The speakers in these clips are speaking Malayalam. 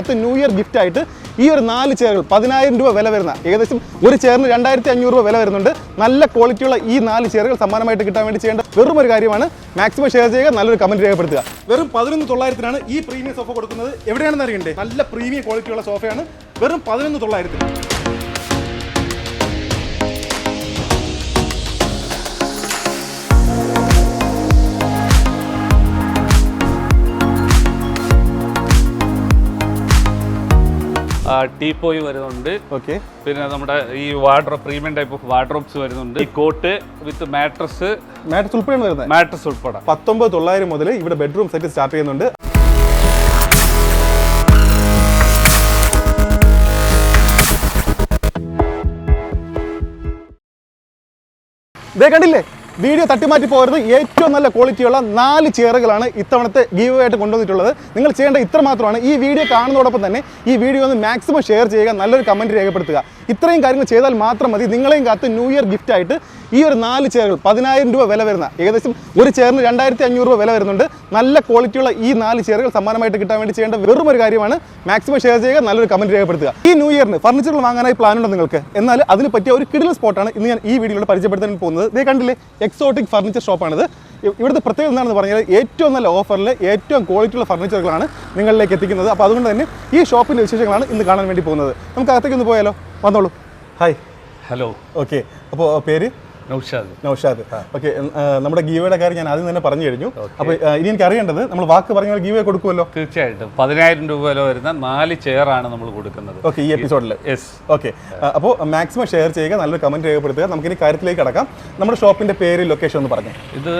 അത് ന്യൂ ഇയർ ഗിഫ്റ്റ് ആയിട്ട് ഈ ഒരു നാല് ചെയറുകൾ പതിനായിരം രൂപ വില വരുന്ന ഏകദേശം ഒരു ചെയറിന് രണ്ടായിരത്തി അഞ്ഞൂറ് രൂപ വില വരുന്നുണ്ട്. നല്ല ക്വാളിറ്റിയുള്ള ഈ നാല് ചെയറുകൾ സമ്മാനമായിട്ട് കിട്ടാൻ വേണ്ടി ചെയ്യേണ്ട വെറും ഒരു കാര്യമാണ്. മാക്സിമം ഷെയർ ചെയ്യുക നല്ലൊരു കമന്റ് രേഖപ്പെടുത്തുക. വെറും പതിനൊന്ന് തൊള്ളായിരത്തിനാണ് ഈ പ്രീമിയം സോഫ കൊടുക്കുന്നത്. എവിടെയാണെന്ന് അറിയണ്ടേ? നല്ല പ്രീമിയം ക്വാളിറ്റിയുള്ള സോഫയാണ് വെറും പതിനൊന്ന് തൊള്ളായിരത്തിന് ടീപ്പോയി വരുന്നുണ്ട്. ഓക്കെ. പിന്നെ നമ്മുടെ ഈ wardrobe premium type of wardrobes വരുന്നുണ്ട്. ഈ കോട്ട് വിത്ത് മാട്രസ്. മാട്രസ് ഉൾപ്പെടെയാണ് വരുന്നത്? മാട്രസ് ഉൾപ്പെടെ. പത്തൊമ്പത് തൊള്ളായിരം മുതൽ ഇവിടെ ബെഡ്റൂം സെറ്റ് സ്റ്റാർട്ട് ചെയ്യുന്നുണ്ട്. ദേ കണ്ടില്ലേ? വീഡിയോ തട്ടിമാറ്റി പോകരുത്. ഏറ്റവും നല്ല ക്വാളിറ്റിയുള്ള നാല് ചെയറുകളാണ് ഇത്തവണത്തെ ഗീവ് ആയിട്ട് കൊണ്ടുവന്നിട്ടുള്ളത്. നിങ്ങൾ ചെയ്യേണ്ട ഇത്ര മാത്രമാണ്. ഈ വീഡിയോ കാണുന്നതോടൊപ്പം തന്നെ ഈ വീഡിയോ ഒന്ന് മാക്സിമം ഷെയർ ചെയ്യുക നല്ലൊരു കമന്റ് രേഖപ്പെടുത്തുക. ഇത്രയും കാര്യങ്ങൾ ചെയ്താൽ മാത്രം മതി. നിങ്ങളെയും കാത്ത് ന്യൂ ഇയർ ഗിഫ്റ്റ് ആയിട്ട് ഈ ഒരു നാല് ചെയറുകൾ പതിനായിരം രൂപ വില വരുന്ന ഏകദേശം ഒരു ചെയറിന് രണ്ടായിരത്തി അഞ്ഞൂറ് രൂപ വില വരുന്നുണ്ട്. നല്ല ക്വാളിറ്റിയുള്ള ഈ നാല് ചെയറുകൾ സമ്മാനമായിട്ട് കിട്ടാൻ വേണ്ടി ചെയ്യേണ്ട വെറും ഒരു കാര്യമാണ് മാക്സിമം ഷെയർ ചെയ്യുക നല്ലൊരു കമന്റ് രേഖപ്പെടുത്തുക. ഈ ന്യൂ ഇയറിന് ഫർണിച്ചറുകൾ വാങ്ങാനായി പ്ലാൻ ഉണ്ടോ നിങ്ങൾക്ക്? എന്നാൽ അതിന് പറ്റിയ ഒരു കിടിലൻ സ്പോട്ടാണ് ഇന്ന് ഞാൻ ഈ വീഡിയോയിൽ പരിചയപ്പെടുത്താൻ പോകുന്നത്. ഇതേ കണ്ടില്ലേ? എക്സോട്ടിക് ഫർണിച്ചർ ഷോപ്പാണിത്. ഇവിടുത്തെ പ്രത്യേകത എന്താണെന്ന് പറഞ്ഞാൽ ഏറ്റവും നല്ല ഓഫറിൽ ഏറ്റവും ക്വാളിറ്റിയുള്ള ഫർണിച്ചറുകളാണ് നിങ്ങളിലേക്ക് എത്തിക്കുന്നത്. അപ്പോൾ അതുകൊണ്ട് തന്നെ ഈ ഷോപ്പിന്റെ വിശേഷങ്ങളാണ് ഇന്ന് കാണാൻ വേണ്ടി പോകുന്നത്. നമുക്ക് അകത്തേക്ക് ഒന്ന് പോയാലോ? വന്നോളൂ. ഹായ് ഹലോ ഓക്കെ അപ്പോൾ പേര്? നൗഷാദ്. നൗഷാദ്. ഓക്കെ നമ്മുടെ ഗീവയുടെ കാര്യം ഞാൻ ആദ്യം തന്നെ പറഞ്ഞു കഴിഞ്ഞു. അപ്പോൾ ഇനി എനിക്ക് അറിയേണ്ടത് നമ്മൾ വാക്ക് പറഞ്ഞ ഗീവേ കൊടുക്കുമല്ലോ? തീർച്ചയായിട്ടും. പതിനായിരം രൂപ വില വരുന്ന നാല് ചെയർ ആണ് നമ്മൾ കൊടുക്കുന്നത്. ഓക്കെ ഈ എപ്പിസോഡിൽ യെസ് ഓക്കെ അപ്പോൾ മാക്സിമം ഷെയർ ചെയ്യുക നല്ലൊരു കമന്റ് രേഖപ്പെടുത്തുക. നമുക്ക് ഇനി കാര്യത്തിലേക്ക് കടക്കാം. നമ്മുടെ ഷോപ്പിന്റെ പേര് ലൊക്കേഷൻ ഒന്ന് പറഞ്ഞു. ഇത്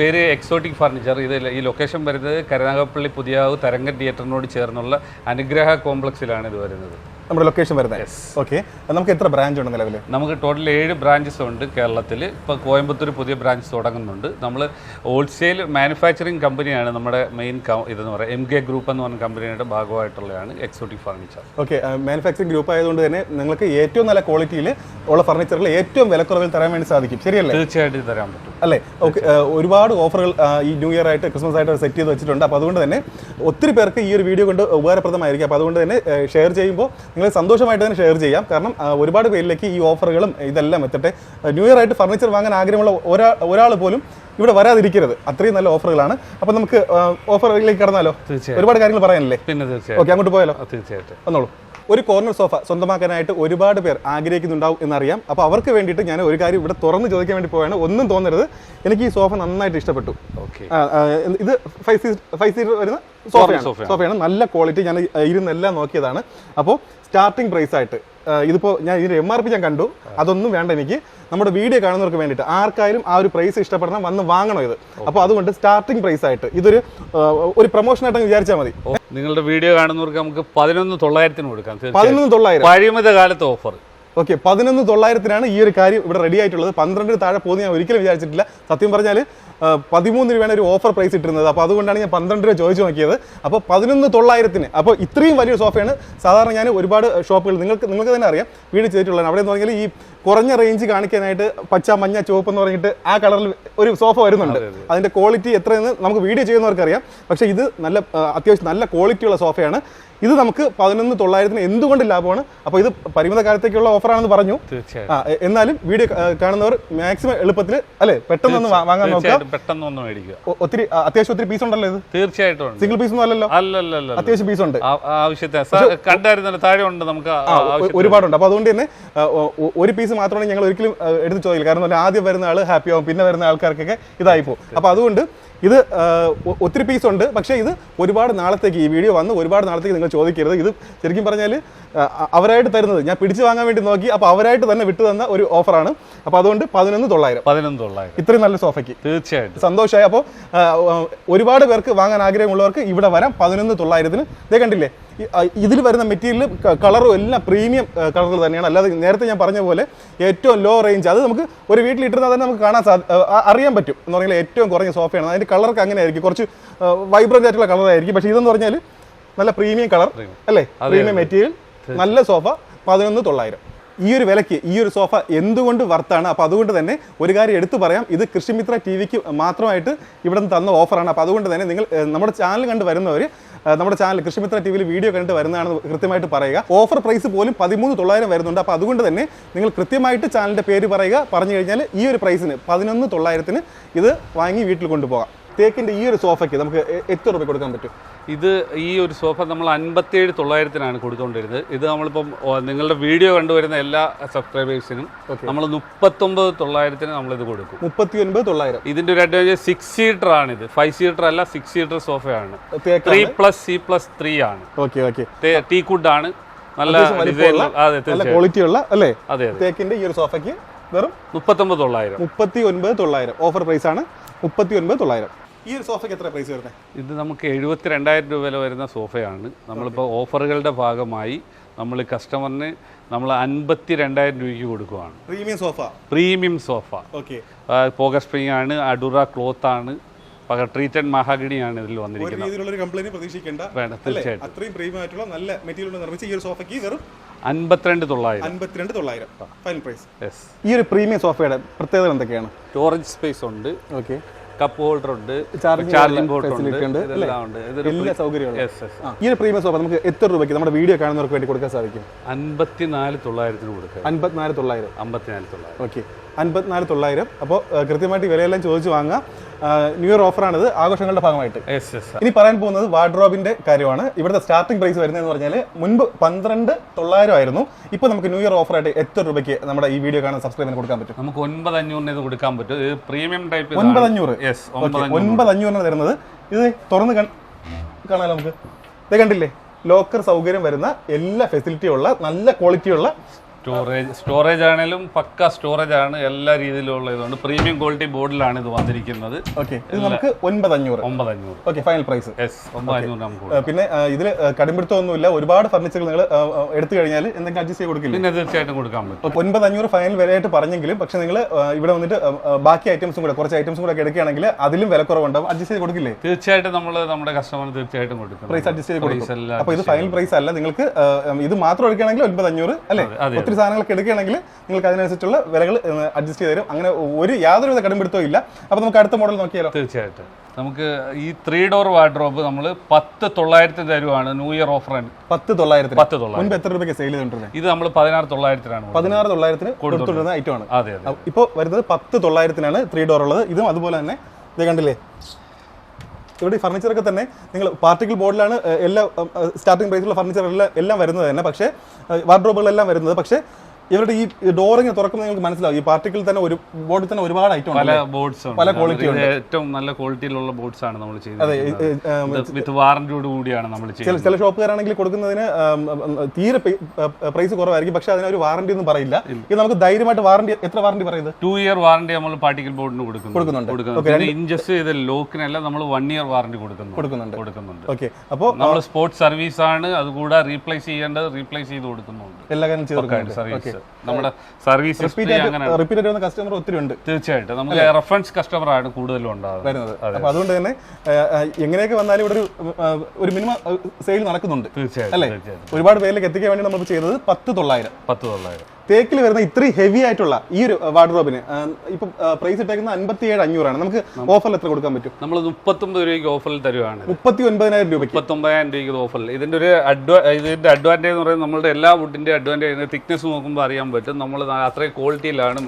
പേര് എക്സോട്ടിക് ഫർണിച്ചർ ഇത് ഈ ലൊക്കേഷൻ വരുന്നത് കരുനാഗപ്പള്ളി പുതിയാവ് തരംഗ തിയേറ്ററിനോട് ചേർന്നുള്ള അനുഗ്രഹ കോംപ്ലക്സിലാണ് ഇത് വരുന്നത്. നമ്മുടെ ലൊക്കേഷൻ വരുന്നത്. ഓക്കെ നമുക്ക് എത്ര ബ്രാഞ്ച് ഉണ്ട് നിലവിൽ നമുക്ക് ടോട്ടൽ ഏഴ് ബ്രാഞ്ചസ് ഉണ്ട് കേരളത്തിൽ ഇപ്പോൾ കോയമ്പത്തൂർ പുതിയ ബ്രാഞ്ച് തുടങ്ങുന്നുണ്ട്. നമ്മൾ ഹോൾസെയിൽ മാനുഫാക്ചറിങ് കമ്പനിയാണ് നമ്മുടെ മെയിൻ ഇതെന്ന് പറയുക എം കെ ഗ്രൂപ്പ് എന്ന് പറഞ്ഞ കമ്പനിയുടെ ഭാഗമായിട്ടുള്ളതാണ് exotic furniture okay manufacturing group ആയതുകൊണ്ട് തന്നെ നിങ്ങൾക്ക് ഏറ്റവും നല്ല ക്വാളിറ്റിയിൽ ഉള്ള ഫർണിച്ചറിൽ ഏറ്റവും വിലക്കുറവിൽ തരാൻ വേണ്ടി സാധിക്കും. ശരിയല്ലേ? തീർച്ചയായിട്ടും തരാൻ പറ്റും. അല്ലേ? ഓക്കെ ഒരുപാട് ഓഫറുകൾ ഈ ന്യൂ ഇയർ ആയിട്ട് ക്രിസ്മസ് ആയിട്ട് സെറ്റ് ചെയ്ത് വെച്ചിട്ടുണ്ട്. അപ്പോൾ അതുകൊണ്ട് തന്നെ ഒത്തിരി പേർക്ക് ഈ ഒരു വീഡിയോ കൊണ്ട് ഉപകാരപ്രദമായിരിക്കും. അപ്പോൾ അതുകൊണ്ട് തന്നെ ഷെയർ ചെയ്യുമ്പോൾ നിങ്ങൾ സന്തോഷമായിട്ട് തന്നെ ഷെയർ ചെയ്യാം. കാരണം ഒരുപാട് പേരിലേക്ക് ഈ ഓഫറുകളും ഇതെല്ലാം എത്തട്ടെ. ന്യൂ ഇയർ ആയിട്ട് ഫർണിച്ചർ വാങ്ങാൻ ആഗ്രഹമുള്ള ഒരാ ഒരാൾ പോലും ഇവിടെ വരാതിരിക്കരുത്. അത്രയും നല്ല ഓഫറുകളാണ് അപ്പോൾ നമുക്ക് ഓഫറുകളിലേക്ക് കടന്നാലോ? ഒരുപാട് കാര്യങ്ങൾ പറയാനല്ലേ? പിന്നെ തീർച്ചയായും ഓക്കെ അങ്ങോട്ട് പോയാലോ? തീർച്ചയായിട്ടും. വന്നോളൂ. ഒരു കോർണർ സോഫ സ്വന്തമാക്കാനായിട്ട് ഒരുപാട് പേർ ആഗ്രഹിക്കുന്നുണ്ടാവും എന്നറിയാം. അപ്പോൾ അവർക്ക് വേണ്ടിയിട്ട് ഞാൻ ഒരു കാര്യം ഇവിടെ തുറന്ന് ചോദിക്കാൻ വേണ്ടി പോവാണ്. ഒന്നും തോന്നരുത്. എനിക്ക് ഈ സോഫ നന്നായിട്ട് ഇഷ്ടപ്പെട്ടു. ഇത് ഫൈവ് സീറ്റ് ഫൈവ് സീറ്റ് വരുന്ന സോഫയാണ് സോഫയാണ്. നല്ല ക്വാളിറ്റി ഞാൻ ഇരുന്നെല്ലാം നോക്കിയതാണ്. അപ്പോൾ സ്റ്റാർട്ടിംഗ് പ്രൈസ് ആയിട്ട് ഇതിപ്പോൾ ഇതിപ്പോ ഞാൻ ഇതിന്റെ എം ആർ പി ഞാൻ കണ്ടു. അതൊന്നും വേണ്ട എനിക്ക്. നമ്മുടെ വീഡിയോ കാണുന്നവർക്ക് വേണ്ടിയിട്ട് ആർക്കായാലും ആ ഒരു പ്രൈസ് ഇഷ്ടപ്പെടണം. വന്ന് വാങ്ങണം ഇത്. അപ്പോൾ അതുകൊണ്ട് സ്റ്റാർട്ടിംഗ് പ്രൈസ് ആയിട്ട് ഇതൊരു ഒരു പ്രൊമോഷൻ ആയിട്ട് വിചാരിച്ചാൽ മതി. നിങ്ങളുടെ വീഡിയോ കാണുന്നവർക്ക് നമുക്ക് പതിനൊന്ന് തൊള്ളായിരത്തിന് കൊടുക്കാം പതിനൊന്ന് തൊള്ളായിരം. പഴിമിത കാലത്ത് ഓഫർ. ഓക്കെ പതിനൊന്ന് തൊള്ളായിരത്തിനാണ് ഈ ഒരു കാര്യം ഇവിടെ റെഡി ആയിട്ടുള്ളത്. പന്ത്രണ്ടിന് താഴെ പോകുന്ന ഞാൻ ഒരിക്കലും വിചാരിച്ചിട്ടില്ല. സത്യം പറഞ്ഞാൽ പതിമൂന്ന് രൂപയാണ് ഒരു ഓഫർ പ്രൈസ് ഇട്ടിരുന്നത്. അപ്പോൾ അതുകൊണ്ടാണ് ഞാൻ പന്ത്രണ്ട് രൂപ ചോദിച്ചു നോക്കിയത്. അപ്പോൾ പതിനൊന്ന് തൊള്ളായിരത്തിന് അപ്പോൾ ഇത്രയും വലിയൊരു സോഫയാണ് സാധാരണ ഞാൻ ഒരുപാട് ഷോപ്പുകൾ നിങ്ങൾക്ക് നിങ്ങൾക്ക് തന്നെ അറിയാം. വീട് ചെയ്തിട്ടുള്ളതാണ്. അവിടെ എന്ന് പറഞ്ഞാൽ ഈ കുറഞ്ഞ റേഞ്ച് കാണിക്കാനായിട്ട് പച്ച മഞ്ഞ ചുവപ്പ് എന്ന് പറഞ്ഞിട്ട് ആ കളറിൽ ഒരു സോഫ വരുന്നുണ്ട്. അതിന്റെ ക്വാളിറ്റി എത്രയെന്ന് നമുക്ക് വീഡിയോ ചെയ്യുന്നവർക്കറിയാം. പക്ഷേ ഇത് നല്ല അത്യാവശ്യം നല്ല ക്വാളിറ്റിയുള്ള സോഫയാണ് ഇത് നമുക്ക് പതിനൊന്ന് തൊള്ളായിരത്തിന് എന്തുകൊണ്ട് ലാഭമാണ്? അപ്പോൾ ഇത് പരിമിത കാലത്തേക്കുള്ള ഓഫറാണെന്ന് പറഞ്ഞു. എന്നാലും വീഡിയോ കാണുന്നവർ മാക്സിമം എളുപ്പത്തിൽ അല്ലെ പെട്ടെന്ന് ഒന്ന് വാങ്ങാൻ നോക്കുക. പെട്ടെന്ന് ഒന്ന് മേടിക്കുക. ഒത്തിരി അത്യാവശ്യം ഒത്തിരി പീസ് ഉണ്ടല്ലോ ഇത്. തീർച്ചയായിട്ടും സിംഗിൾ പീസ് ഒന്നും അല്ലല്ലോ? അല്ലല്ലോ അത്യാവശ്യം പീസ് ഉണ്ട്. ആവശ്യത്തെ കണ്ടായിരുന്നല്ലോ താഴെ ഉണ്ട് നമുക്ക് ഒരുപാടുണ്ട്. അപ്പോൾ അതുകൊണ്ട് തന്നെ ഒരു പീസ് മാത്രമാണ് ഞങ്ങൾ ഒരിക്കലും എടുത്ത് ചോദിക്കില്ല. കാരണം ആദ്യം വരുന്ന ആൾ ഹാപ്പി ആവും പിന്നെ വരുന്ന ആൾക്കാർക്കൊക്കെ ഇതായി പോകും. അപ്പോൾ അതുകൊണ്ട് ഇത് ഒത്തിരി പീസ് ഉണ്ട്. പക്ഷേ ഇത് ഒരുപാട് നാളത്തേക്ക് ഈ വീഡിയോ വന്ന് ഒരുപാട് നാളത്തേക്ക് നിങ്ങൾ ചോദിക്കരുത്. ഇത് ശരിക്കും പറഞ്ഞാൽ അവരായിട്ട് തരുന്നത്. ഞാൻ പിടിച്ചു വാങ്ങാൻ വേണ്ടി നോക്കി അപ്പോൾ അവരായിട്ട് തന്നെ വിട്ടു തന്ന ഒരു ഓഫറാണ് അപ്പോൾ അതുകൊണ്ട് പതിനൊന്ന് തൊള്ളായിരം. പതിനൊന്ന് തൊള്ളായിരം. ഇത്രയും നല്ല സോഫയ്ക്ക് തീർച്ചയായിട്ടും. സന്തോഷമായി അപ്പോൾ ഒരുപാട് പേർക്ക് വാങ്ങാൻ ആഗ്രഹമുള്ളവർക്ക് ഇവിടെ വരാം. പതിനൊന്ന് തൊള്ളായിരത്തിന്. ഇതേ കണ്ടില്ലേ? ഇതിൽ വരുന്ന മെറ്റീരിയൽ കളറും എല്ലാം പ്രീമിയം കളറുകൾ തന്നെയാണ്. അല്ലാതെ നേരത്തെ ഞാൻ പറഞ്ഞ പോലെ ഏറ്റവും ലോ റേഞ്ച് അത് നമുക്ക് ഒരു വീട്ടിൽ ഇട്ടിരുന്നാൽ തന്നെ നമുക്ക് കാണാൻ സാധി അറിയാൻ പറ്റും. എന്ന് പറഞ്ഞാൽ ഏറ്റവും കുറഞ്ഞ സോഫയാണ് അതിന്റെ കളർക്ക് അങ്ങനെ ആയിരിക്കും കുറച്ച് വൈബ്രന്റ് ആയിട്ടുള്ള കളറായിരിക്കും പക്ഷെ ഇതെന്ന് പറഞ്ഞാൽ നല്ല പ്രീമിയം കളർ അല്ലേ? പ്രീമിയം മെറ്റീരിയൽ നല്ല സോഫ പതിനൊന്ന് തൊള്ളായിരം. ഈ ഒരു വിലയ്ക്ക് ഈ ഒരു സോഫ എന്തുകൊണ്ട് വർത്താണ് അപ്പോൾ അതുകൊണ്ട് തന്നെ ഒരു കാര്യം എടുത്തു പറയാം. ഇത് കൃഷിമിത്ര ടി വിക്ക് മാത്രമായിട്ട് ഇവിടെ നിന്ന് തന്ന ഓഫറാണ് അപ്പോൾ അതുകൊണ്ട് തന്നെ നിങ്ങൾ നമ്മുടെ ചാനൽ കണ്ട് വരുന്നവർ നമ്മുടെ ചാനൽ കൃഷിമിത്ര ടി വിയിൽ വീഡിയോ കണ്ടിട്ട് വരുന്നതാണെന്ന് കൃത്യമായിട്ട് പറയുക. ഓഫർ പ്രൈസ് പോലും പതിമൂന്ന് തൊള്ളായിരം വരുന്നുണ്ട്. അപ്പോൾ അതുകൊണ്ട് തന്നെ നിങ്ങൾ കൃത്യമായിട്ട് ചാനലിന്റെ പേര് പറയുക. പറഞ്ഞു കഴിഞ്ഞാൽ ഈ ഒരു പ്രൈസിന് പതിനൊന്ന് തൊള്ളായിരത്തിന് ഇത് വാങ്ങി വീട്ടിൽ കൊണ്ടുപോകാം. തേക്കിന്റെ ഈ ഒരു സോഫയ്ക്ക് നമുക്ക് എത്ര രൂപ കൊടുക്കാൻ പറ്റും? ഇത് ഈ ഒരു സോഫ നമ്മൾ അൻപത്തിയേഴ് തൊള്ളായിരത്തിനാണ് കൊടുത്തുകൊണ്ടിരുന്നത് ഇത് നമ്മളിപ്പം നിങ്ങളുടെ വീഡിയോ കണ്ടുവരുന്ന എല്ലാ സബ്സ്ക്രൈബേഴ്സിനും നമ്മൾ മുപ്പത്തൊമ്പത് തൊള്ളായിരത്തിന് നമ്മളിത് കൊടുക്കും. മുപ്പത്തി ഒൻപത് തൊള്ളായിരം. ഇതിന്റെ ഒരു അഡ്വാന്റേജ് സിക്സ് സീറ്റർ ആണ് ഇത് ഫൈവ് സീറ്റർ അല്ല സിക്സ് സീറ്റർ സോഫയാണ്. ത്രീ പ്ലസ് സി പ്ലസ് ത്രീ ആണ്. Okay okay. ടീ കുഡ് ആണ്. നല്ല നല്ല തീർച്ചയായും. ക്വാളിറ്റി ഉള്ള അല്ലേ? തേക്കിന്റെ ഈ ഒരു സോഫയ്ക്ക് വെറും മുപ്പത്തൊമ്പത് തൊള്ളായിരം. മുപ്പത്തി ഒൻപത് തൊള്ളായിരം. ഓഫർ പ്രൈസ് ആണ് മുപ്പത്തി ഒൻപത് തൊള്ളായിരം. ഈ ഒരു സോഫയ്ക്ക് എത്ര പ്രൈസ് വരുന്നത് ഇത് നമുക്ക് എഴുപത്തി രണ്ടായിരം രൂപ വില വരുന്ന സോഫയാണ്. നമ്മളിപ്പോൾ ഓഫറുകളുടെ ഭാഗമായി നമ്മൾ കസ്റ്റമറിന് നമ്മൾ അൻപത്തി രണ്ടായിരം രൂപയ്ക്ക് കൊടുക്കുവാണ്. Premium sofa premium sofa okay pocket spring ആണ് അഡുറ ക്ലോത്ത് ആണ് പക ട്രീറ്റഡ് മഹാഗണിയാണ് ഇതിൽ വന്നിരിക്കുന്നത്. രീതിയിലുള്ള ഒരു കംപ്ലൈന്റ് പ്രതീക്ഷിക്കേണ്ട. വേണ്ട തീർച്ചയായിട്ടും. അത്രയും പ്രീമിയം ആയിട്ടുള്ള നല്ല മെറ്റീരിയൽ നിർമ്മിച്ച ഈ ഒരു സോഫയ്ക്ക് വെറും അൻപത്തിരണ്ട് തൊള്ളായിരം. അൻപത്തിരണ്ട് തൊള്ളായിരം. ഫൈനൽ പ്രൈസ് ഈ ഒരു പ്രീമിയം സോഫയുടെ പ്രത്യേകത എന്തൊക്കെയാണ്? സ്റ്റോറേജ് സ്പേസ് ഉണ്ട്. ഓക്കെ കപ്പ് ഹോൾഡർ ഉണ്ട് ചാർജിംഗ് ഉണ്ട് എല്ലാ യെസ് ഈ ഒരു പ്രീമിയം സോഫ നമുക്ക് എത്ര രൂപയ്ക്ക് നമ്മുടെ വീഡിയോ കാണുന്നവർക്ക് വേണ്ടി കൊടുക്കാൻ സാധിക്കും? അൻപത്തിനാല് തൊള്ളായിരത്തിന് കൊടുക്കുക അൻപത്തിനാല് തൊള്ളായിരം. അമ്പത്തിനാല് തൊള്ളായിരം. ഓക്കെ. അൻപത്തിനാല് തൊള്ളായിരം. അപ്പോൾ കൃത്യമായിട്ട് വിലയെല്ലാം ചോദിച്ചു വാങ്ങാം. ന്യൂ ഇയർ ഓഫറാണിത് ആഘോഷങ്ങളുടെ ഭാഗമായിട്ട്. ഇനി പറയാൻ പോകുന്നത് വാർഡ്രോബിന്റെ കാര്യമാണ്. ഇവിടുത്തെ സ്റ്റാർട്ടിംഗ് പ്രൈസ് വരുന്നതെന്ന് പറഞ്ഞാൽ മുൻപ് പന്ത്രണ്ട് തൊള്ളായിരം ആയിരുന്നു. ഇപ്പോൾ നമുക്ക് ന്യൂ ഇയർ ഓഫറായിട്ട് എത്ര രൂപയ്ക്ക് നമ്മുടെ ഈ വീഡിയോ കാണുന്ന സബ്സ്ക്രൈബിന് കൊടുക്കാൻ പറ്റും? നമുക്ക് ഒൻപത് അഞ്ഞൂറിന് ഇത് കൊടുക്കാൻ പറ്റും. ഇത് പ്രീമിയം ടൈപ്പ് ഒൻപത് അഞ്ഞൂറ്? യെസ് ഓക്കെ ഒൻപത് അഞ്ഞൂറിനാണ് തരുന്നത്. ഇത് തുറന്ന് കാണാലോ നമുക്ക്? ഇത് കണ്ടില്ലേ? ലോക്കർ സൗകര്യം വരുന്ന എല്ലാ ഫെസിലിറ്റിയും ഉള്ള നല്ല ക്വാളിറ്റിയുള്ള സ്റ്റോറേജ് സ്റ്റോറേജ് ആണെങ്കിലും പക്ക സ്റ്റോറേജ് ആണ് എല്ലാ രീതിയിലുള്ള ഇതുകൊണ്ട് പ്രീമിയം ക്വാളിറ്റി ബോർഡിലാണ് ഇത് വന്നിരിക്കുന്നത്. ഓക്കെ ഇത് നമുക്ക് ഒൻപത് അഞ്ഞൂറ് ഒമ്പത് അഞ്ഞൂറ് ഓക്കെ ഫൈനൽ പ്രൈസ്. യെസ് ഒമ്പത് അഞ്ഞൂറ് നമുക്ക് പിന്നെ ഇതിൽ കടുംപിടുത്തമൊന്നുമില്ല. ഒരുപാട് ഫർണിച്ചറുകൾ നിങ്ങൾ എടുത്തു കഴിഞ്ഞാൽ എന്തെങ്കിലും അഡ്ജസ്റ്റ് ചെയ്ത് കൊടുക്കില്ല? പിന്നെ തീർച്ചയായിട്ടും കൊടുക്കാൻ പറ്റും. ഒൻപത് അഞ്ഞൂറ് ഫൈനൽ വിലയായിട്ട് പറഞ്ഞെങ്കിലും പക്ഷെ നിങ്ങൾ ഇവിടെ വന്നിട്ട് ബാക്കി ഐറ്റംസും കൂടെ കുറച്ച് ഐറ്റംസും കൂടെ എടുക്കുകയാണെങ്കിൽ അതിലും വില കുറവുണ്ടാവും. അഡ്ജസ്റ്റ് ചെയ്ത് കൊടുക്കില്ലേ? തീർച്ചയായിട്ടും നമ്മൾ നമ്മുടെ കസ്റ്റമറിന് തീർച്ചയായിട്ടും കൊടുക്കും. പ്രൈസ് അഡ്ജസ്റ്റ് ചെയ്ത് കൊടുക്കും. അപ്പോൾ ഇത് ഫൈനൽ പ്രൈസ് അല്ല. നിങ്ങൾക്ക് ഇത് മാത്രം എടുക്കുകയാണെങ്കിൽ ഒൻപത് അഞ്ഞൂറ് അല്ലേ? അതെ, ഒത്തിരി സാധനങ്ങളൊക്കെ എടുക്കുകയാണെങ്കിൽ നിങ്ങൾക്ക് അതിനനുസരിച്ചുള്ള വിലകൾ അഡ്ജസ്റ്റ് ചെയ്ത് തരും. അങ്ങനെ ഒരു യാതൊരുവിധ കടുംപിടുത്തവും ഇല്ല. അപ്പോൾ നമുക്ക് അടുത്ത മോഡൽ നോക്കിയാലോ? തീർച്ചയായിട്ടും. നമുക്ക് ഈ ത്രീ ഡോർ വാർഡ്രോബ് നമ്മൾ പത്ത് തൊള്ളായിരത്തി തരുവാണ് ന്യൂ ഇയർ ഓഫർ പത്ത് തൊള്ളായിരത്തി പത്ത് തൊള്ളായിരത്തി എത്ര രൂപയ്ക്ക് സെയിൽ ചെയ്തിട്ടുണ്ട് ഇത് നമ്മൾ പതിനാറ് തൊള്ളായിരത്തിനാണ്. പതിനാറ് തൊള്ളായിരത്തിന് കൊടുത്തിട്ടുള്ള ഐറ്റമാണ് അതെ അതെ. ഇപ്പോൾ വരുന്നത് പത്ത് തൊള്ളായിരത്തിനാണ് ത്രീ ഡോർ ഉള്ളത്. ഇതും അതുപോലെ തന്നെ ഇത് കണ്ടില്ലേ? ഇവിടെ ഈ ഫർണിച്ചറൊക്കെ തന്നെ നിങ്ങൾ പാർട്ടിക്കൽ ബോർഡിലാണ് എല്ലാ സ്റ്റാർട്ടിംഗ് പ്രൈസിലുള്ള ഫർണിച്ചർ എല്ലാം എല്ലാം വരുന്നത് തന്നെ. പക്ഷേ വാർഡ്രോബുകളെല്ലാം വരുന്നത്. പക്ഷേ ഇവരുടെ ഈ ഡോറിങ് തുറക്കുമ്പോൾ നിങ്ങൾക്ക് മനസ്സിലാവും. ഈ പാർട്ടിക്കിൾ തന്നെ ഒരു ബോർഡിൽ തന്നെ ഒരുപാട് ഐറ്റം പല ബോർഡ്സ് പല ക്വാളിറ്റി ഏറ്റവും നല്ല ക്വാളിറ്റിയിലുള്ള ബോർഡ്സ് ആണ് നമ്മൾ ഏഹ്, വിത്ത് വാറന്റിയോട് കൂടിയാണ് നമ്മൾ ചെയ്യുന്നത്. ചില ഷോപ്പുകാരാണെങ്കിൽ കൊടുക്കുന്നതിന് തീരെ പ്രൈസ് കുറവായിരിക്കും. പക്ഷെ അതിനൊരു വാറന്റി ഒന്നും പറയില്ല. ഇത് നമുക്ക് ധൈര്യമായിട്ട് വാറന്റി എത്ര വാറന്റി പറയുന്നത് ടു ഇയർ വാറന്റി നമ്മൾ പാർട്ടിക്കിൾ ബോർഡിന് കൊടുക്കുന്നു കൊടുക്കുന്നുണ്ട്. ഇൻജസ്റ്റ് ചെയ്ത ലോക്കിനല്ല നമ്മൾ വൺ ഇയർ വാറന്റി കൊടുക്കുന്നു കൊടുക്കുന്നുണ്ട്. കൊടുക്കുന്നുണ്ട്. ഓക്കെ അപ്പോൾ നമ്മൾ സ്പോർട്സ് സർവീസ് ആണ്. അതുകൂടാതെ റീപ്ലേസ് ചെയ്യേണ്ടത് റീപ്ലേസ് ചെയ്ത് കൊടുക്കുന്നുണ്ട്. എല്ലാ കാര്യം ചെയ്ത് കൊടുക്കുന്നുണ്ട്. സർവീസ് നമ്മുടെ സർവീസ് റിപ്പീറ്റ് കസ്റ്റമർ ഒത്തിരി ഉണ്ട്. തീർച്ചയായിട്ടും. നമുക്ക് റെഫറൻസ് കസ്റ്റമർ ആണ് കൂടുതലും ഉണ്ടാകുന്നത് അപ്പൊ അതുകൊണ്ട് തന്നെ എങ്ങനെയൊക്കെ വന്നാലും ഇവിടെ ഒരു ഒരു മിനിമം സെയിൽ നടക്കുന്നുണ്ട്. തീർച്ചയായിട്ടും അല്ലേ? തീർച്ചയായിട്ടും. ഒരുപാട് പേരിലേക്ക് എത്തിക്കാൻ വേണ്ടി നമ്മൾ ചെയ്തത് പത്ത് തൊള്ളായിരം. പത്ത് തൊള്ളായിരം. തേക്കിൽ വരുന്ന ഇത്രയും ഹെവി ആയിട്ടുള്ള ഈ ഒരു വാർഡ്രോബിന് ഇപ്പൊ പ്രൈസ് ഇട്ടേക്കുന്ന അൻപത്തി ഏഴ് അഞ്ഞൂറാണ്. നമുക്ക് ഓഫറിൽ എത്ര കൊടുക്കാൻ പറ്റും? നമ്മൾ മുപ്പത്തൊമ്പത് രൂപയ്ക്ക് ഓഫറിൽ തരുവാണ് മുപ്പത്തി ഒൻപതിനായിരം രൂപയ്ക്ക്? മുപ്പത്തൊമ്പതായിരം രൂപയ്ക്ക് ഓഫറിൽ ഇതിന്റെ ഒരു അഡ്വാ ഇതിന്റെ അഡ്വാന്റേജ് എന്ന് പറയുന്നത് നമ്മുടെ എല്ലാ വുഡിന്റെ അഡ്വാന്റേജ് തിക്നെസ് നോക്കുമ്പോൾ അറിയാൻ പറ്റും. നമ്മൾ അത്രയും ക്വാളിറ്റിയിലാണ്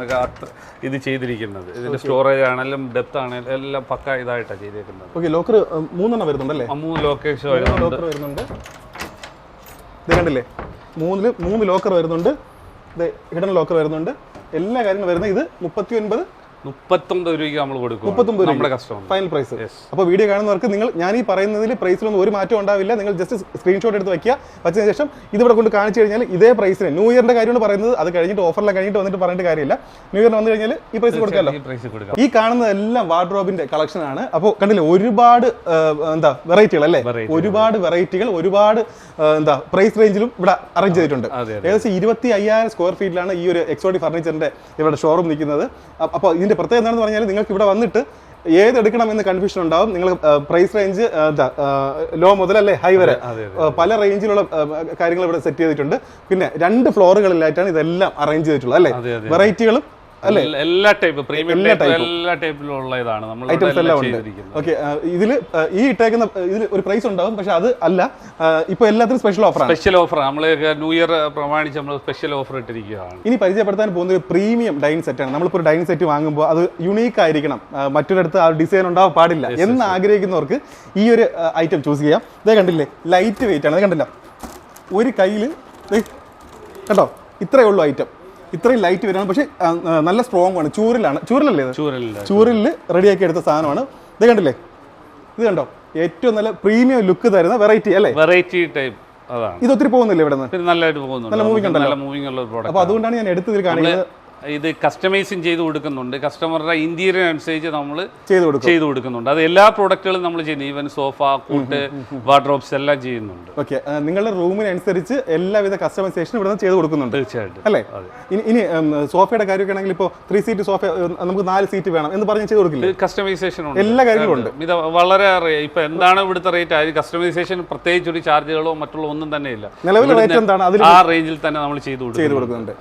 ഇത് ചെയ്തിരിക്കുന്നത്. ഇതിന്റെ സ്റ്റോറേജ് ആണെങ്കിലും ഡെപ്ത് ആണെങ്കിലും എല്ലാം പക്ക ഇതായിട്ടാണ് ചെയ്തിരിക്കുന്നത് ഓക്കെ ലോക്കർ മൂന്നെണ്ണം വരുന്നുണ്ടല്ലേ? മൂന്ന് ലോക്കേഷൻ വരുന്നുണ്ട്. ഇത് കണ്ടില്ലേ? മൂന്നിൽ മൂന്ന് ലോക്കർ വരുന്നുണ്ട്. ഹിഡൻ ലോക്കർ വരുന്നുണ്ട്. എല്ലാ കാര്യങ്ങളും വരുന്നത് ഇത് മുപ്പത്തി ഒൻപത് മുപ്പത്തൊമ്പത് രൂപയ്ക്ക് നമ്മൾ കൊടുക്കും. മുപ്പത്തൊമ്പത് നമ്മുടെ കസ്റ്റമർ ഫൈനൽ പ്രൈസ് അപ്പോൾ വീഡിയോ കാണുന്നവർക്ക് നിങ്ങൾ ഞാൻ ഈ പറയുന്നതിൽ പ്രൈസിലൊന്നും ഒരു മാറ്റം ഉണ്ടാവില്ല. നിങ്ങൾ ജസ്റ്റ് സ്ക്രീൻഷോട്ട് എടുത്ത് വെക്കുക. വെച്ചതിന് ശേഷം ഇതിവിടെ കൊണ്ട് കാണിച്ചു കഴിഞ്ഞാൽ ഇതേ പ്രൈസിന് ന്യൂ ഇയറിന്റെ കാര്യമാണ് പറയുന്നത്. അത് കഴിഞ്ഞിട്ട് ഓഫറിലെ കഴിഞ്ഞിട്ട് വന്നിട്ട് പറഞ്ഞിട്ട് കാര്യമില്ല. ന്യൂ ഇയറിന് വന്നു കഴിഞ്ഞാൽ ഈ പ്രൈസ് കൊടുക്കാമല്ലോ ഈ കാണുന്നതെല്ലാം വാർഡ്രോബിന്റെ കളക്ഷൻ ആണ്. അപ്പോൾ കണ്ടില്ലേ ഒരുപാട് എന്താ വെറൈറ്റികൾ അല്ലേ ഒരുപാട് വെറൈറ്റികൾ ഒരുപാട് എന്താ പ്രൈസ് റേഞ്ചിലും ഇവിടെ അറേഞ്ച് ചെയ്തിട്ടുണ്ട്. ഏകദേശം ഇരുപത്തി അയ്യായിരം സ്ക്വയർ ഫീറ്റിലാണ് ഈ ഒരു എക്സോഡി ഫർണിച്ചറിന്റെ ഇവിടെ ഷോറൂം നിൽക്കുന്നത്. അപ്പോൾ ഇതിന്റെ പ്രത്യേകത എന്താണെന്ന് പറഞ്ഞാൽ നിങ്ങൾക്ക് ഇവിടെ വന്നിട്ട് ഏത് എടുക്കണം എന്ന് കൺഫ്യൂഷൻ ഉണ്ടാവും നിങ്ങൾ പ്രൈസ് റേഞ്ച് ലോ മുതൽ അല്ലേ ഹൈ വരെ. പല റേഞ്ചിലുള്ള കാര്യങ്ങൾ ഇവിടെ സെറ്റ് ചെയ്തിട്ടുണ്ട്. പിന്നെ രണ്ട് ഫ്ലോറുകളിലായിട്ടാണ് ഇതെല്ലാം അറേഞ്ച് ചെയ്തിട്ടുള്ളത് അല്ലേ. വെറൈറ്റികളും അല്ലേ? എല്ലാ- ടൈപ്പ് പ്രീമിയം എല്ലാ ടൈപ്പ് എല്ലാ ടൈപ്പിലും ഉള്ള ഇതാണ് നമ്മൾ ഐറ്റംസ് എല്ലാം ഉണ്ട്. ഓക്കെ ഇതിൽ ഈ ഇട്ടേക്കുന്ന ഇതിൽ ഒരു പ്രൈസ് ഉണ്ടാവും പക്ഷെ അത് അല്ല. ആ, ഇപ്പൊ എല്ലാത്തിനും സ്പെഷ്യൽ ഓഫർ സ്പെഷ്യൽ ഓഫർ നമ്മൾ ന്യൂ ഇയർ പ്രമാണിച്ച് നമ്മൾ സ്പെഷ്യൽ ഓഫർ ഇട്ടിരിക്കുകയാണ്. ഇനി പരിചയപ്പെടുത്താൻ പോകുന്ന ഒരു പ്രീമിയം ഡൈനിങ് സെറ്റാണ് നമ്മളിപ്പോൾ ഒരു ഡൈനിങ് സെറ്റ് വാങ്ങുമ്പോൾ അത് യുണീക്ക് ആയിരിക്കണം. മറ്റൊരിടത്ത് ആ ഡിസൈൻ ഉണ്ടാവാൻ പാടില്ല. എന്ന് ആഗ്രഹിക്കുന്നവർക്ക് ഈ ഒരു ഐറ്റം ചൂസ് ചെയ്യാം. ഇതേ കണ്ടില്ലേ? ലൈറ്റ് വെയിറ്റ് ആണ്. അത് കണ്ടില്ല? ഒരു കയ്യിൽ കേട്ടോ ഇത്രയേ ഉള്ളൂ ഐറ്റം ഇത്രയും ലൈറ്റ് വരുന്നത് പക്ഷേ നല്ല സ്ട്രോങ് ആണ്. ചൂരിലാണ്. ചൂരിലല്ലേ ചൂരിൽ റെഡിയാക്കി എടുത്ത സാധനമാണ്. ഇത് കണ്ടില്ലേ? ഇത് കണ്ടോ? ഏറ്റവും നല്ല പ്രീമിയം ലുക്ക് തരുന്ന വെറൈറ്റി അല്ലേ? വെറൈറ്റി ടൈപ്പ് ഇത് ഒത്തിരി പോകുന്നില്ല ഇവിടെ നിന്ന് നല്ലതായിട്ട് പോകുന്നുണ്ട്. നല്ല മൂവിംഗ് ഉണ്ടല്ലോ. മൂവിംഗ് ഉള്ള അപ്പൊ അപ്പോൾ അതുകൊണ്ടാണ് ഞാൻ എടുത്തതിൽ കാണിക്കുന്നത്. ഇത് കസ്റ്റമൈസിങ് ചെയ്ത് കൊടുക്കുന്നുണ്ട്. കസ്റ്റമറുടെ ഇന്റീരിയർ അനുസരിച്ച് നമ്മൾ ചെയ്ത് കൊടുക്കും. കൊടുക്കുന്നുണ്ട്. അത് എല്ലാ പ്രോഡക്റ്റുകളും നമ്മൾ ചെയ്യുന്നു. ഈവൻ സോഫ കൂട്ട് വാർഡ്രോബ്സ് എല്ലാം ചെയ്യുന്നുണ്ട്. ഓക്കെ നിങ്ങളുടെ റൂമിനനുസരിച്ച് എല്ലാവിധ കസ്റ്റമൈസേഷനും ഇവിടെ നിന്ന് ചെയ്ത് കൊടുക്കുന്നുണ്ട്. തീർച്ചയായിട്ടും. അല്ലേ? ഇനി സോഫയുടെ കാര്യമൊക്കെ ആണെങ്കിൽ ഇപ്പോൾ ത്രീ സീറ്റ് സോഫ നമുക്ക് നാല് സീറ്റ് വേണം എന്ന് പറഞ്ഞ് ചെയ്ത് കൊടുക്കില്ല? കസ്റ്റമൈസേഷൻ ഉണ്ട്. എല്ലാ കാര്യങ്ങളും ഉണ്ട്. ഇത് വളരെ അറിയാം ഇപ്പൊ എന്താണ് ഇവിടുത്തെ റേറ്റ് ആയത് കസ്റ്റമൈസേഷൻ പ്രത്യേകിച്ച് ഒരു ചാർജുകളോ മറ്റുള്ള ഒന്നും തന്നെ ഇല്ല നിലവിലെ റേറ്റ് എന്താണ്? ആ റേഞ്ചിൽ തന്നെ നമ്മൾ ചെയ്ത് കൊടുക്കുന്നുണ്ട്.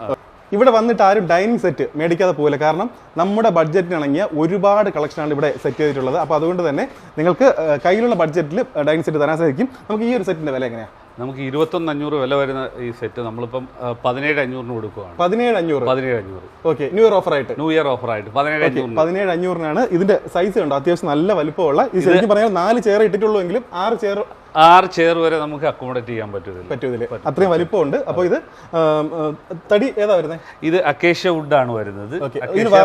ഇവിടെ വന്നിട്ട് ആരും ഡൈനിങ് സെറ്റ് മേടിക്കാതെ പോകില്ല കാരണം നമ്മുടെ ബഡ്ജറ്റിനിണങ്ങിയ ഒരുപാട് കളക്ഷനാണ് ഇവിടെ സെറ്റ് ചെയ്തിട്ടുള്ളത്. അപ്പോൾ അതുകൊണ്ട് തന്നെ നിങ്ങൾക്ക് കയ്യിലുള്ള ബഡ്ജറ്റിൽ ഡൈനിങ് സെറ്റ് തരാൻ സാധിക്കും. നമുക്ക് ഈ ഒരു സെറ്റിന്റെ വില എങ്ങനെയാണ് നമുക്ക് ഇരുപത്തൊന്ന് അഞ്ഞൂറ് വില വരുന്ന ഈ സെറ്റ് നമ്മളിപ്പം പതിനേഴ് അഞ്ഞൂറിന് കൊടുക്കുകയാണ് പതിനേഴ് അഞ്ഞൂറ്. പതിനേഴ് അഞ്ഞൂറ്. ഓക്കെ ന്യൂ ഇയർ ഓഫർ ആയിട്ട്. ന്യൂ ഇയർ ഓഫർ ആയിട്ട്. പതിനേഴ് അഞ്ഞൂറ് പതിനേഴ് അഞ്ഞൂറിനാണ് ഇതിന്റെ സൈസ് കണ്ടോ? അത്യാവശ്യം നല്ല വലുപ്പമുള്ള ഈ ശരിക്കും പറഞ്ഞാൽ നാല് ചെയർ ഇട്ടിട്ടുള്ളൂ എങ്കിലും ആറ് ചെയർ ആറ് ചെയർ വരെ നമുക്ക് അക്കോമഡേറ്റ് ചെയ്യാൻ പറ്റും പറ്റൂല അത്രയും വലിപ്പം അത്രയും വലിപ്പമുണ്ട്. അപ്പോൾ ഇത് തടി ഏതാ വരുന്നത് ഇത് അക്കേഷ്യ വുഡ് ആണ് വരുന്നത്.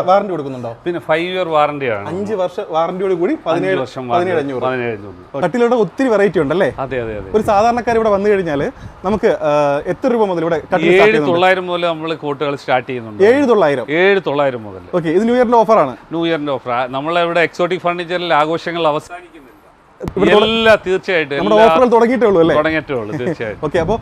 വാറന്റി കൊടുക്കുന്നുണ്ടോ? പിന്നെ ഫൈവ് ഇയർ വാറന്റി ആണ്. അഞ്ച് വർഷ വാറന്റിയോട് കൂടി പതിനേഴ് വർഷം അഞ്ഞൂറ്. ഒത്തിരി വെറൈറ്റി ഉണ്ടല്ലേ? അതെ അതെ അതെ. ഒരു സാധാരണക്കാർ ഇവിടെ വന്നു കഴിഞ്ഞാൽ നമുക്ക് എത്ര രൂപ മുതൽ ഇവിടെ ഏഴ്? തൊള്ളായിരം മുതൽ നമ്മൾ കോട്ടുകൾ സ്റ്റാർട്ട് ചെയ്യുന്നുണ്ട്. ഏഴ് തൊള്ളായിരം? ഏഴ് തൊള്ളായിരം മുതൽ ഓക്കെ. ഇത് ന്യൂ ഇയറിന്റെ ഓഫറാണ് ന്യൂ ഇയറിന്റെ ഓഫർ നമ്മളെ ഇവിടെ എക്സോട്ടിക് ഫർണിച്ചറിൽ ആഘോഷങ്ങൾ എല്ലാ തീർച്ചയായിട്ടും ഓഫറുകൾ തുടങ്ങിയിട്ടേ ഉള്ളൂ അല്ലേ? തുടങ്ങിയിട്ടേ ഉള്ളൂ തീർച്ചയായിട്ടും. ഓക്കെ അപ്പോൾ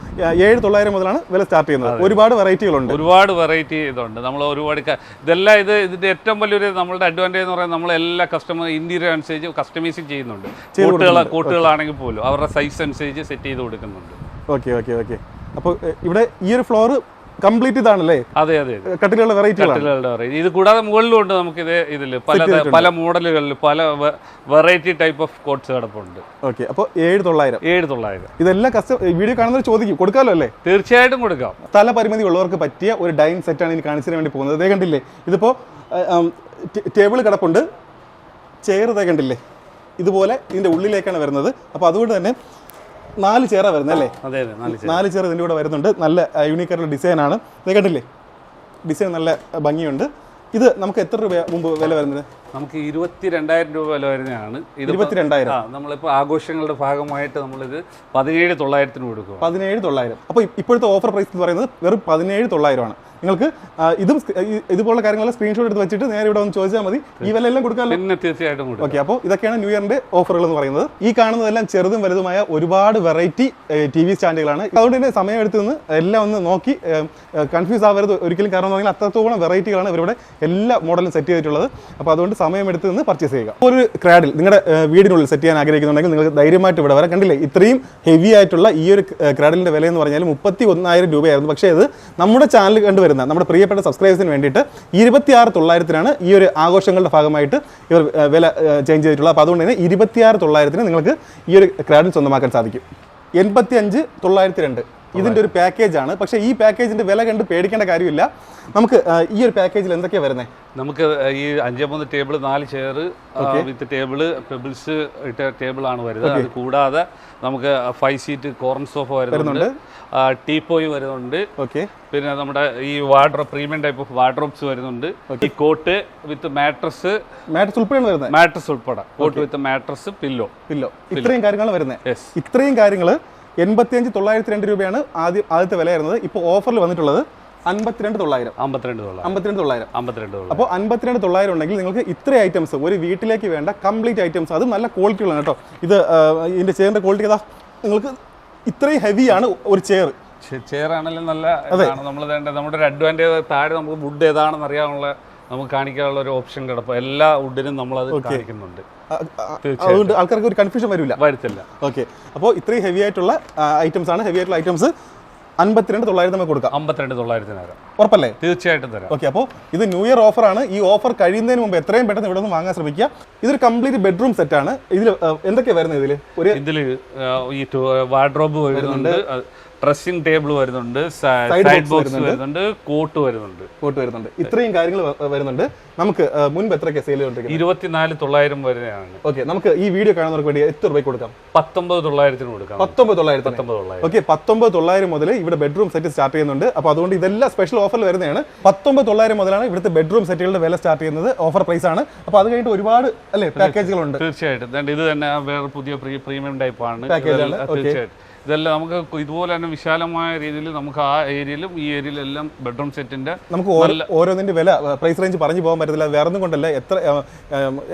ഏഴ് തൊള്ളായിരം മുതലാണ് വില സ്റ്റാർട്ട് ചെയ്യുന്നത്. ഒരുപാട് വെറൈറ്റികളുണ്ട്. ഒരുപാട് വെറൈറ്റി ഇതുണ്ട്. നമ്മൾ ഒരുപാട് ഇതെല്ലാം ഇത് ഇതിന്റെ ഏറ്റവും വലിയൊരു നമ്മളുടെ അഡ്വാന്റേജ് എന്ന് പറയുന്നത് നമ്മൾ എല്ലാ കസ്റ്റമർ ഇന്റീരിയർ അനുസരിച്ച് കസ്റ്റമൈസിങ് ചെയ്യുന്നുണ്ട്. കോട്ടുകൾ കോട്ടുകളാണെങ്കിൽ പോലും അവരുടെ സൈസ് അനുസരിച്ച് സെറ്റ് ചെയ്ത് കൊടുക്കുന്നുണ്ട്. Okay okay okay. അപ്പോൾ ഇവിടെ ഈ ഒരു ഫ്ലോർ കംപ്ലീറ്റ് ഇതാണല്ലേ? അതെ അതെ അതെ. കട്ടിലുകളുടെ വെറൈറ്റി ഇത് കൂടാതെ മുകളിലും ഉണ്ട് നമുക്ക് ഇത് ഇതിൽ പല പല മോഡലുകളിൽ പല വെറൈറ്റി ടൈപ്പ് ഓഫ് കോട്ട്സ് കിടപ്പുണ്ട്. ഓക്കെ അപ്പോൾ ഏഴ് തൊള്ളായിരം. ഏഴ് തൊള്ളായിരം. ഇതെല്ലാം കസ്റ്റമർ വീഡിയോ കാണുന്നവർ ചോദിക്കും കൊടുക്കാമല്ലോ അല്ലേ? തീർച്ചയായിട്ടും കൊടുക്കാം. തല പരിമിതി ഉള്ളവർക്ക് പറ്റിയ ഒരു ഡൈനിങ് ആണ് ഇനി കാണിച്ചതിന് വേണ്ടി പോകുന്നത്. ഇതേ കണ്ടില്ലേ? ഇതിപ്പോ ടേബിൾ കിടപ്പുണ്ട്. ചെയർ ഇതേ കണ്ടില്ലേ? ഇതുപോലെ ഇതിന്റെ ഉള്ളിലേക്കാണ് വരുന്നത്. അപ്പോൾ അതുകൊണ്ട് തന്നെ നാല് ചെയറാണ് വരുന്നത് അല്ലേ? അതെ അതെ നാല് ചെയർ. ഇതിന്റെ കൂടെ വരുന്നുണ്ട്. നല്ല യൂണീക്ക് ആയിട്ടുള്ള ആണ്. ഇത് കണ്ടില്ലേ? ഡിസൈൻ നല്ല ഭംഗിയുണ്ട്. ഇത് നമുക്ക് എത്ര രൂപ മുമ്പ് വില വരുന്നത്? നമുക്ക് ഇരുപത്തി രണ്ടായിരം രൂപ വില വരുന്നതാണ്. ഇരുപത്തിരണ്ടായിരം. ആ നമ്മളിപ്പോൾ ആഘോഷങ്ങളുടെ ഭാഗമായിട്ട് നമ്മളിത് പതിനേഴ് തൊള്ളായിരത്തിന് കൊടുക്കും പതിനേഴ് തൊള്ളായിരം. അപ്പോൾ ഇപ്പോഴത്തെ ഓഫർ പ്രൈസ് എന്ന് പറയുന്നത് വെറും പതിനേഴ് തൊള്ളായിരമാണ്. നിങ്ങൾക്ക് ഇതും ഇതുപോലുള്ള കാര്യങ്ങളെല്ലാം സ്ക്രീൻഷോട്ട് എടുത്ത് വെച്ചിട്ട് നേരെ ഇവിടെ വന്ന് ചോദിച്ചാൽ മതി. ഈ വില എല്ലാം കൊടുക്കാൻ പിന്നെ തീർച്ചയായിട്ടും ഓക്കെ അപ്പോൾ ഇതൊക്കെയാണ് ന്യൂ ഇയറിന്റെ ഓഫറുകൾ എന്ന് പറയുന്നത്. ഈ കാണുന്നതെല്ലാം ചെറുതും വലുതുമായ ഒരുപാട് വെറൈറ്റി ടി വി സ്റ്റാൻഡുകളാണ് അതുകൊണ്ട് തന്നെ സമയം എടുത്ത് നിന്ന് എല്ലാം ഒന്ന് നോക്കി കൺഫ്യൂസ് ആവരുത് ഒരിക്കലും. കാരണം എന്ന് പറഞ്ഞാൽ അത്രത്തോളം വെറൈറ്റികളാണ് ഇവരുടെ എല്ലാ മോഡലും സെറ്റ് ചെയ്തിട്ടുള്ളത്. അപ്പോൾ അതുകൊണ്ട് സമയം എടുത്ത് നിന്ന് പർച്ചേസ് ചെയ്യുക. ഒരു ക്രാഡിൽ നിങ്ങളുടെ വീടിനുള്ളിൽ സെറ്റ് ചെയ്യാൻ ആഗ്രഹിക്കുന്നുണ്ടെങ്കിൽ നിങ്ങൾക്ക് ധൈര്യമായിട്ട് ഇവിടെ വരാം. കണ്ടില്ലേ ഇത്രയും ഹെവി ആയിട്ടുള്ള ഈ ഒരു ക്രാഡിലിന്റെ വില എന്ന് പറഞ്ഞാൽ മുപ്പത്തി ഒന്നായിരം രൂപയായിരുന്നു. പക്ഷേ അത് നമ്മുടെ ചാനൽ കണ്ടുവരുന്ന നമ്മുടെ പ്രിയപ്പെട്ട സബ്സ്ക്രൈബേഴ്സിന് വേണ്ടിയിട്ട് ഇരുപത്തിയാറ് തൊള്ളായിരത്തിനാണ് ഈ ഒരു ആഘോഷങ്ങളുടെ ഭാഗമായിട്ട് ഇവർ വില ചേഞ്ച് ചെയ്തിട്ടുള്ളത്. അപ്പോൾ അതുകൊണ്ട് തന്നെ ഇരുപത്തിയാറ് തൊള്ളായിരത്തിന് നിങ്ങൾക്ക് ഈ ഒരു ക്രാഡിൽ സ്വന്തമാക്കാൻ സാധിക്കും. എൺപത്തി അഞ്ച് തൊള്ളായിരത്തി രണ്ട് ഇതിന്റെ ഒരു പാക്കേജാണ്. ആണ് പക്ഷേ ഈ പാക്കേജിന്റെ വില കണ്ട് പേടിക്കേണ്ട കാര്യമില്ല. നമുക്ക് ഈ ഒരു പാക്കേജിൽ എന്തൊക്കെയാണ് വരുന്നത് നമുക്ക് ഈ അഞ്ചേ മൂന്ന് ടേബിൾ നാല് ചെയർ വിത്ത് ടേബിൾ പെബിൾസ് ഇട്ട ടേബിൾ ആണ് വരുന്നത് അത് കൂടാതെ നമുക്ക് ഫൈവ് സീറ്റ് കോർണർ സോഫ വരുന്നുണ്ട്. ടീപ്പോയ് വരുന്നുണ്ട്. ഓക്കെ. പിന്നെ നമ്മുടെ ഈ wardrobe premium type of wardrobes വരുന്നുണ്ട്. ഈ കോട്ട് വിത്ത് മാട്രസ്. മാട്രസ് ഉൾപ്പെടെയാണ് വരുന്നത്? മാട്രസ് ഉൾപ്പെടെ. Cot with mattress pillow. Pillow. ഇത്രയും കാര്യങ്ങളാണ് വരുന്നത്. ഇത്രയും കാര്യങ്ങൾ എൺപത്തിയഞ്ച് തൊള്ളായിരത്തി രണ്ട് രൂപയാണ് ആദ്യം ആദ്യത്തെ വിലയായിരുന്നത്. ഇപ്പോൾ ഓഫറിൽ വന്നിട്ടുള്ളത് അമ്പത്തിരണ്ട് തൊള്ളായിരം. അമ്പത്തിരണ്ട് തൊള്ളായിരം. അമ്പത്തിരണ്ട് തൊള്ളായിരം. അമ്പത്തിരണ്ട് തൊള്ളായിരം. അപ്പോൾ അമ്പത്തിരണ്ട് തൊള്ളായിരം ഉണ്ടെങ്കിൽ നിങ്ങൾക്ക് ഇത്ര ഐറ്റംസ് ഒരു വീട്ടിലേക്ക് വേണ്ട കംപ്ലീറ്റ് ഐറ്റംസ് അത് നല്ല ക്വാളിറ്റികളാണ് കേട്ടോ. ഇത് ഇതിന്റെ ചെയറിന്റെ ചെയറിന്റെ ക്വാളിറ്റി ഏതാ? നിങ്ങൾക്ക് ഇത്രയും ഹെവിയാണ് ഒരു ചെയർ ചെയർ ആണെങ്കിലും നല്ല നമ്മൾ നമ്മുടെ ഒരു അഡ്വാന്റേജ് താഴെ നമുക്ക് വുഡ് ഏതാണെന്ന് അറിയാനുള്ള നമുക്ക് കാണിക്കാനുള്ള ഒരു ഓപ്ഷൻ കിടപ്പ്. എല്ലാ വുഡിനും അത് കാണിക്കുന്നുണ്ട്. അതുകൊണ്ട് ആൾക്കാർക്ക് ഒരു കൺഫ്യൂഷൻ വരില്ല. വരുത്തില്ല ഓക്കെ അപ്പോൾ ഇത്രയും ഹെവി ആയിട്ടുള്ള ഐറ്റംസ് ആണ്. ഹെവി ആയിട്ടുള്ള ഐറ്റംസ് അൻപത്തിരണ്ട് തൊള്ളായിരത്തി നമുക്ക് കൊടുക്കാം. അമ്പത്തിരണ്ട് തൊള്ളായിരത്തിന് തരാം ഉറപ്പല്ലേ? തീർച്ചയായിട്ടും തരാം. ഓക്കെ അപ്പോൾ ഇത് ന്യൂ ഇയർ ഓഫറാണ് ഈ ഓഫർ കഴിയുന്നതിന് മുമ്പ് എത്രയും പെട്ടെന്ന് ഇവിടെ നിന്ന് വാങ്ങാൻ ശ്രമിക്കുക. ഇതൊരു കംപ്ലീറ്റ് ബെഡ്റൂം സെറ്റ് ആണ്. ഇതിൽ എന്തൊക്കെയാണ് വരുന്നത് ഇതിൽ ഒരു ഇതിൽ ഈ വാർഡ്രോബ് വരുന്നുണ്ട്. ഡ്രസ്സിംഗ് ടേബിൾ വരുന്നുണ്ട് സൈഡ് ബോക്സ് വരുന്നുണ്ട്. കോട്ട് വരുന്നുണ്ട്. കോട്ട് വരുന്നുണ്ട്. ഇത്രയും കാര്യങ്ങൾ വരുന്നുണ്ട്. നമുക്ക് മുൻപ് എത്ര സെയിൽ ഇരുപത്തിനാല് തൊള്ളായിരം വരെയാണ്. ഓക്കെ നമുക്ക് ഈ വീഡിയോ കാണുന്നവർക്ക് വേണ്ടി എത്ര രൂപയ്ക്ക് കൊടുക്കാം? പത്തൊമ്പത് തൊള്ളായിരത്തിന് കൊടുക്കാം. പത്തൊമ്പത് തൊള്ളായിരത്തി പത്തൊമ്പത് തൊള്ളായിരം. ഓക്കെ പത്തൊമ്പത് തൊള്ളായിരം മുതൽ ഇവിടെ ബെഡ്റൂം സെറ്റ് സ്റ്റാർട്ട് ചെയ്യുന്നുണ്ട്. അപ്പോൾ അതുകൊണ്ട് ഇതെല്ലാം സ്പെഷ്യൽ ഓഫറിൽ വരുന്നതാണ്. പത്തൊമ്പത് തൊള്ളായിരം മുതലാണ് ഇവിടുത്തെ ബെഡ്റൂം സെറ്റുകളുടെ വില സ്റ്റാർട്ട് ചെയ്യുന്നത്. ഓഫർ പ്രൈസ് ആണ്. അപ്പോൾ അത് കഴിഞ്ഞിട്ട് ഒരുപാട് അല്ലേ പാക്കേജുകളുണ്ട് തീർച്ചയായിട്ടും. ഇത് തന്നെ വേറെ പുതിയ പ്രീമിയം ടൈപ്പ് ആണ്. Package ആണ്, തീർച്ചയായിട്ടും. ഇതെല്ലാം നമുക്ക് ഇതുപോലെ തന്നെ വിശാലമായ രീതിയിൽ നമുക്ക് ആ ഏരിയയിലും ഈ ഏരിയയിലും എല്ലാം ബെഡ്റൂം സെറ്റിന്റെ നമുക്ക് ഓരോന്നിന്റെ വില പ്രൈസ് റേഞ്ച് പറഞ്ഞു പോകാൻ പറ്റത്തില്ല. വേറെ ഒന്നും കൊണ്ടല്ല. എത്ര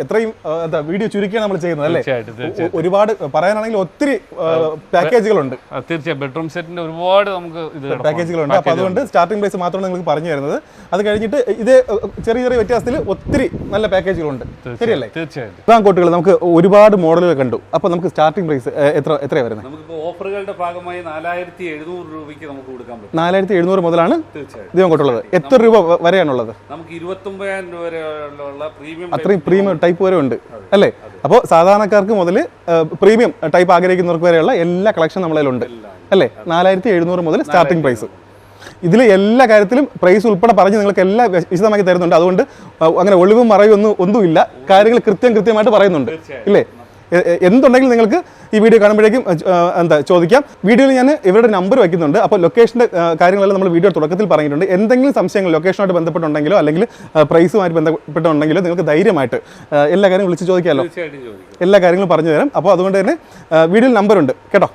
എത്രയും എന്താ വീഡിയോ ചുരുക്കിയാണ് നമ്മൾ ചെയ്യുന്നത് അല്ലേ? ഒരുപാട് പറയാനാണെങ്കിൽ ഒത്തിരി പാക്കേജുകളുണ്ട് തീർച്ചയായും. ബെഡ്റൂം സെറ്റിന്റെ ഒരുപാട് നമുക്ക് ഇത്. പാക്കേജുകളുണ്ട് അപ്പോൾ അതുകൊണ്ട് സ്റ്റാർട്ടിംഗ് പ്രൈസ് മാത്രമാണ് നിങ്ങൾക്ക് പറഞ്ഞു തരുന്നത്. അത് കഴിഞ്ഞിട്ട് ഇത് ചെറിയ ചെറിയ വ്യത്യാസത്തിൽ ഒത്തിരി നല്ല പാക്കേജുകളുണ്ട് ശരിയല്ലേ? തീർച്ചയായിട്ടും. ഇതാ കോട്ടുകൾ നമുക്ക് ഒരുപാട് മോഡലുകൾ കണ്ടു. അപ്പൊ നമുക്ക് സ്റ്റാർട്ടിംഗ് പ്രൈസ് എത്ര എത്രയാണ് വരുന്നത്? നമുക്ക് നമുക്കിപ്പോൾ ഓഫറുകളുടെ ഭാഗമായി നാലായിരത്തി എഴുന്നൂറ് രൂപയ്ക്ക് നമുക്ക് കൊടുക്കാൻ പറ്റും. നാലായിരത്തി എഴുന്നൂറ് മുതലാണ് തീർച്ചയായിട്ടും എത്ര രൂപ വരെയാണുള്ളത്? നമുക്ക് ഇരുപത്തൊമ്പതിനായിരം രൂപ വരെയുള്ള പ്രീമിയം അത്രയും പ്രീമിയം ടൈപ്പ് വരെ ഉണ്ട്. അല്ലേ? അപ്പോൾ സാധാരണക്കാർക്ക് മുതൽ പ്രീമിയം ടൈപ്പ് ആഗ്രഹിക്കുന്നവർക്ക് വരെയുള്ള എല്ലാ കളക്ഷൻ നമ്മളതിലുണ്ട് അല്ലേ? നാലായിരത്തി എഴുന്നൂറ് മുതൽ സ്റ്റാർട്ടിംഗ് പ്രൈസ്. ഇതിൽ എല്ലാ കാര്യത്തിലും പ്രൈസ് ഉൾപ്പെടെ പറഞ്ഞ് നിങ്ങൾക്ക് എല്ലാം വിശ- വിശദമാക്കി തരുന്നുണ്ട്. അതുകൊണ്ട് അങ്ങനെ ഒളിവും മറയും ഒന്നും ഒന്നുമില്ല. കാര്യങ്ങൾ കൃത്യം കൃത്യമായിട്ട് പറയുന്നുണ്ട്. ഇല്ലേ? എന്തുണ്ടെങ്കിലും നിങ്ങൾക്ക് ഈ വീഡിയോ കാണുമ്പോഴേക്കും എന്താ ചോദിക്കാം. വീഡിയോയിൽ ഞാൻ ഇവരുടെ നമ്പർ വയ്ക്കുന്നുണ്ട്. അപ്പോൾ ലൊക്കേഷന്റെ കാര്യങ്ങളെല്ലാം നമ്മൾ വീഡിയോ തുടക്കത്തിൽ പറഞ്ഞിട്ടുണ്ട്. എന്തെങ്കിലും സംശയങ്ങൾ ലൊക്കേഷനുമായിട്ട് ബന്ധപ്പെട്ടുണ്ടെങ്കിലോ അല്ലെങ്കിൽ പ്രൈസുമായിട്ട് ബന്ധപ്പെട്ടുണ്ടെങ്കിലോ നിങ്ങൾക്ക് ധൈര്യമായിട്ട് എല്ലാ കാര്യങ്ങളും വിളിച്ച് ചോദിക്കാമല്ലോ. എല്ലാ കാര്യങ്ങളും പറഞ്ഞു തരാം. അപ്പോൾ അതുകൊണ്ട് തന്നെ വീഡിയോയിൽ നമ്പറുണ്ട് കേട്ടോ?